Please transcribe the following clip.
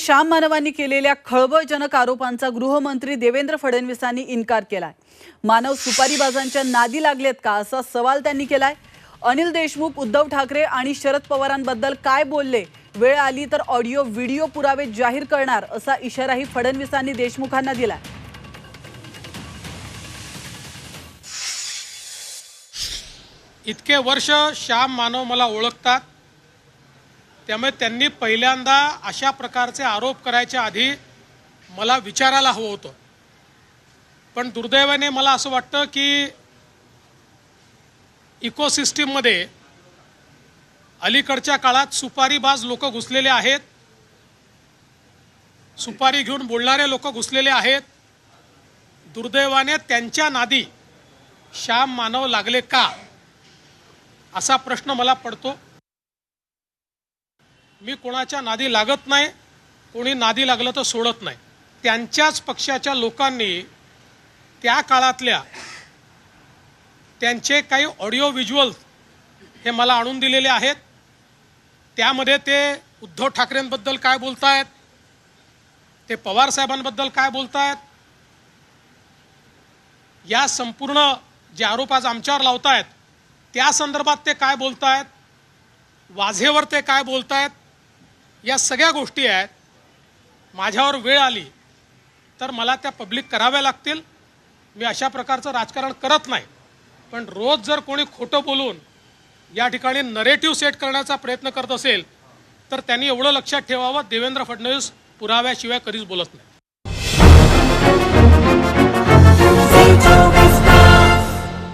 श्याम मानवांनी केलेल्या खळबळजनक आरोपांचा गृहमंत्री देवेंद्र फडणवीसांनी इन्कार केलाय. मानव सुपारीबाजांच्या नादी लागलेत का असा सवाल त्यांनी केलाय. अनिल देशमुख उद्धव ठाकरे आणि शरद पवारांबद्दल काय बोलले? वेळ आली तर ऑडिओ व्हिडिओ पुरावे जाहीर करणार असा इशाराही फडणवीसांनी देशमुखांना दिलाय. इतके वर्ष श्याम मानव मला ओळखतात. त्यामुळे त्यांनी पहिल्यांदा अशा प्रकारचे आरोप करायच्या आधी मला विचारायला हवं होतं. पण दुर्दैवाने मला असं वाटतं की इकोसिस्टीममध्ये अलीकडच्या काळात सुपारीबाज लोक घुसलेले आहेत. सुपारी घेऊन बोलणारे लोक घुसलेले आहेत. दुर्दैवाने त्यांच्या नादी श्याम मानव लागले का? असा प्रश्न मला पडतो. मी कोणाच्या नादी लागत नाही कोणी नादी लागलं तर सोडत नाही. त्यांच्याच पक्षाच्या लोकांनी त्या काळातल्या त्यांचे काही ऑडिओ व्हिज्युअल हे मला आणून दिलेले आहेत. त्यामध्ये ते उद्धव ठाकरेंबद्दल काय बोलतायत ते पवार साहेबांबद्दल काय बोलतायत या संपूर्ण जे आरोप आज आमच्यावर लावतायत त्या संदर्भात ते काय बोलतायत वाझेवर ते काय बोलतायत या सगळ्या गोष्टी आहेत. माझ्यावर वेळ आली तर मला त्या पब्लिक कराव्या लागतील. मी अशा प्रकारचं राजकारण करत नाही. पण रोज जर कोणी खोटं बोलून या ठिकाणी नरेटिव्ह सेट करण्याचा प्रयत्न करत असेल तर त्यांनी एवढं लक्षात ठेवावं देवेंद्र फडणवीस पुराव्याशिवाय कधीच बोलत नाही.